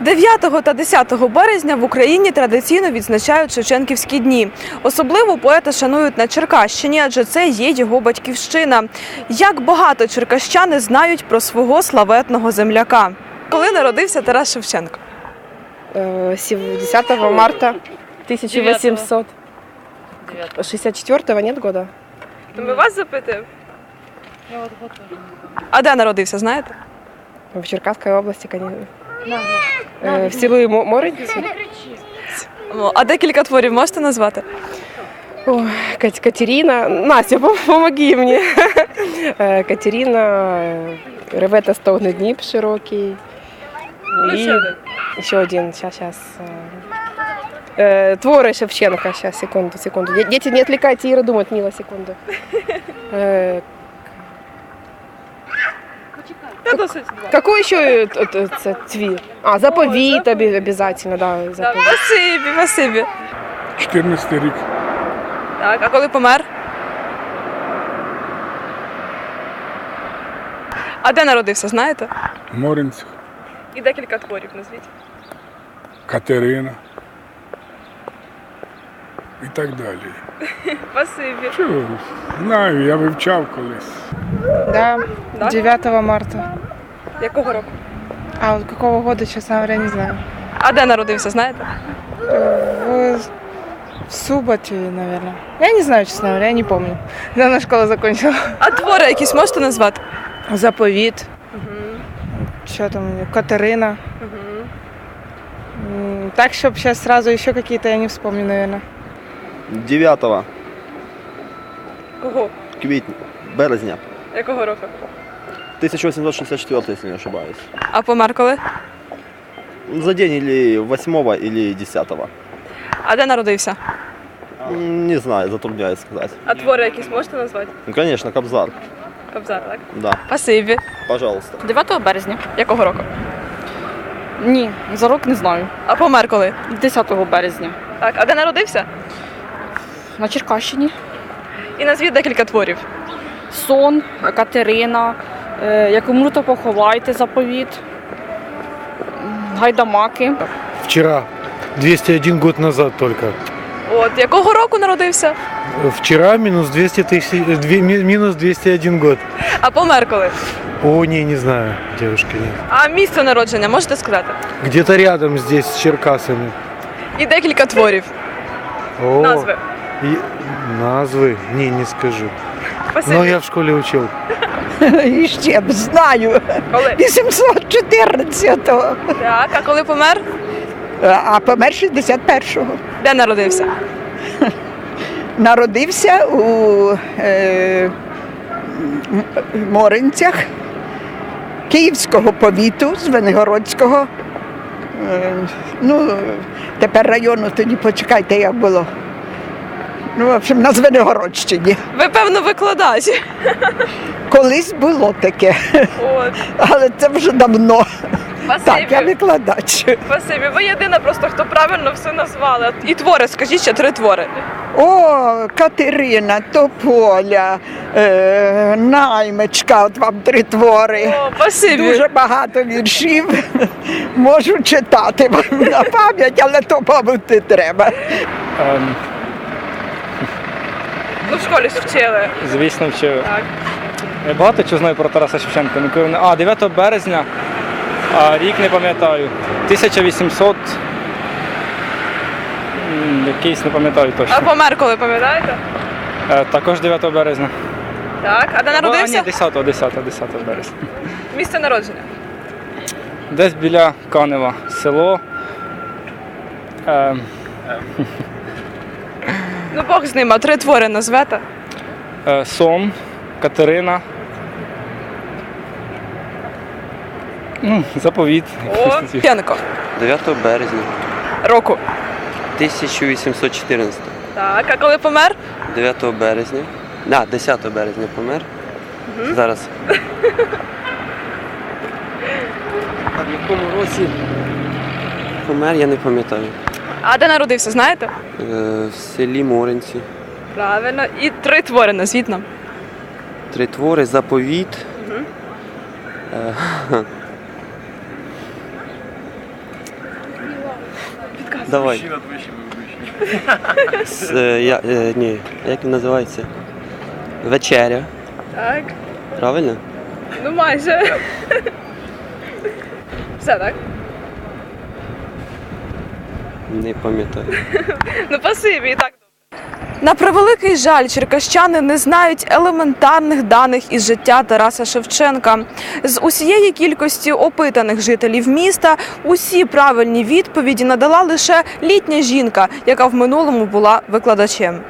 9 та 10 березня в Україні традиційно відзначають Шевченківські дні. Особливо поета шанують на Черкащині, адже це є його батьківщина. Як багато черкащани знають про свого славетного земляка. Коли народився Тарас Шевченко? Э, 10 марта 1800. 64-го нет года? То ми вас запитуємо. А де народився, знаєте? В Черкасской области, конечно. Э, в селе Мо- Моринці. О, А декілька творів можете назвати? Ой, Кат- Катерина. Настя, пом- помоги мне. Э, Катерина, э, реве та стогне Дніп широкий. И еще один, сейчас, сейчас. Творы Шевченко, сейчас, секунду, секунду. Де- Дети, не отвлекайте, Ира думает, Мила, секунду. Та досить. Какой еще э, т- т- ц- твір? А, заповіт обязательно, да. Заповіт. Спасибі, спасибі. 14 рік. Так, а коли помер? А де народився, знаєте? Моринцях, І декілька творів назвіть. Катерина і так далі. Спасибі. Що, знаю, я вивчав колись. Да, Да? 9 марта. Якого року? А вот какого года, честно говоря, не знаю. А де народився, знаєте? В, в Суботе, наверное. Я не знаю, честно говоря, я не помню. Давно школу закончила. А твори якісь можете назвати? Заповіт. Что там. Катерина. М, Так, чтобы сейчас сразу еще какие-то я не вспомню, наверное. 9 Кого? квітня, березня, Якого року? 1864, если не ошибаюсь. А помер коли? За день или 8 или 10 А де народився? Не знаю, затрудняюсь сказать. А твори якісь можете назвати? Ну, конечно, Кобзар, Кобзар, так? да, Спасибі. пожалуйста. 9 березня. Якого року? Ні, за рок не знаю. А помер коли? 10 березня. Так, а де народився? На Черкащині. І назвіть декілька творів. Сон, Катерина, е, як умру, то поховайте заповіт. М, Гайдамаки. Вчера, 201 год назад только. От якого року народився? Вчера минус 200 тысяч, э, две- ми- минус 201 год. А помер коли? О, не, не знаю, девушка, нет. А місце народження можете сказати? Где-то рядом здесь с Черкасами. І декілька творів. О, Назви. и- назвы? Не, не скажу. Но я в школе учил. І ще б знаю. Коли? 814-го. Так, а коли помер? А помер 61-го. Де народився? Народився у е, Моринцях Київського повіту Звенигородського. Е, ну, тепер району тоді почекайте, як було. Ну, в общем, на Звенигородщині. Ви, певно, викладач. Колись було таке, От. але це вже давно. Так, я викладач. Спасибі. Ви єдина просто, хто правильно все назвали. І твори, скажіть ще три твори. О, Катерина, Тополя, е, Наймичка, от вам три твори. О, спасибі. Дуже багато віршів можу читати вам на пам'ять, але то, мабуть, не треба. В школі ж вчили. Звісно, вчив. Так. Я багато чого знаю про Тараса Шевченка. Ну, коли А, 9 березня, а рік не пам'ятаю. 1800. Якийсь не пам'ятаю А точно. помер коли, пам'ятаєте? Е, Також 9 березня. Так. А де А, ні, народився? 10, 10, 10 березня. Місце народження. Десь біля Канева село. Е, Ну, Бог з ним, а три твори назвете. е, Сом, Катерина. Ну, заповіт. О, Шевченко. 9 березня Року. 1814. Так, а коли помер? 9 березня. Да, 10 березня помер. Зараз. А в якому році? Помер, я не пам'ятаю. А де народився, знаєте? Е, в селі Моринці. Правильно. І три твори назвіть нам. Три твори, заповіт. Е, Давай. С, е, я, е, ні, як він називається? Вечеря. Так, Правильно? ну майже. Все так. Не пам'ятаю. Ну, пасиві, і так На превеликий жаль, черкащани не знають елементарних даних із життя Тараса Шевченка. З усієї кількості опитаних жителів міста усі правильні відповіді надала лише літня жінка, яка в минулому була викладачем.